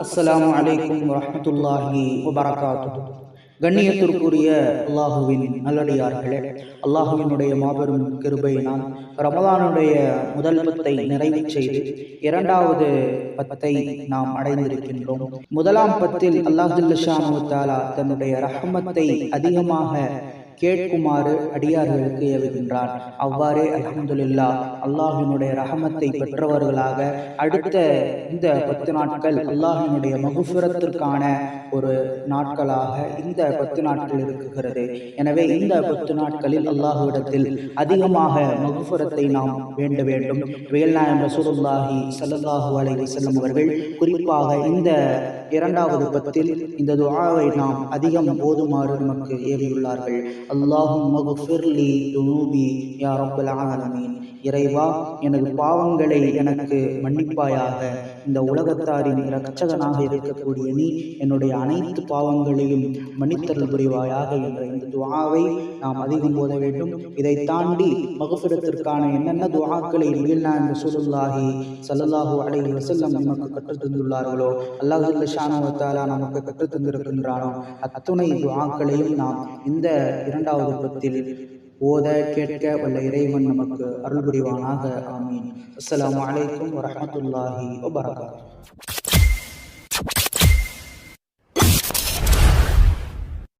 அஸ்ஸலாமு அலைக்கும் வரமத்துல்லாஹி வபரகாத்து கண்ணியத்திற்குரிய அல்லாஹுவின் நல்லடியார்களே அல்லாஹுவினுடைய மாபெரும் கிருபையினால் ரமலானுடைய முதல் பத்தை நிறைவு செய்து இரண்டாவது பத்தை நாம் அடைந்திருக்கின்றோம். முதலாம் பத்தில் அல்லாஹ் தாலா தன்னுடைய ரஹமத்தை அதிகமாக கேட்குமாறு அடியார்களுக்கு ஏவுகின்றான் அவ்வாறே அலமதுல்லா அல்லாஹினுடைய ரஹமத்தை பெற்றவர்களாக அடுத்த இந்த பத்து நாட்கள் அல்லாஹினுடைய மகுசுரத்திற்கான ஒரு நாட்களாக இந்த பத்து நாட்கள் இருக்குகிறது. எனவே இந்த பத்து நாட்களில் அல்லாஹுவிடத்தில் அதிகமாக மகுசுரத்தை நாம் வேண்ட வேண்டும். வேல்நாயம் ரசூலுல்லாஹி ஸல்லல்லாஹு அலைஹி செல்லும் அவர்கள் குறிப்பாக இந்த இரண்டாவது பத்தில் இந்த துஆவை நாம் அதிகம் ஓதுமாறு நமக்கு ஏவியுள்ளார்கள். அல்லாஹும் மகுஃபிர்லி துனூபி யா ரப்பல் ஆலமீன். இறைவா எனது பாவங்களை எனக்கு மன்னிப்பாயாக. இந்த உலகத்தாரின் இரட்சகனாக இருக்கக்கூடிய நீ என்னுடைய அனைத்து பாவங்களையும் மன்னித்தருள் புரிவாயாக என்ற இந்த துவாவை நாம் அதிகம் ஓத வேண்டும். இதை தாண்டி மகுஃபிரத்திற்கான என்னென்ன துவாக்களை நபிகள் ரசூலுல்லாஹி சல்லல்லாஹு அலைஹி வசல்லம் நமக்கு கற்றுத் தந்துள்ளார்களோ அல்லாஹ் ஷானுவத்தாலா நமக்கு கற்றுத் தந்திருக்கின்றானோ அத்துணை துஆக்களையும் நாம் இந்த இரண்டாவது பத்தில் ஓத கேட்க வல்ல இறைவன் நமக்கு அருள் புரிவானாக ஆமீன். அஸ்லாம் வலைக்கம் வரமத்துல்லாஹி வபரகாத்துஹு.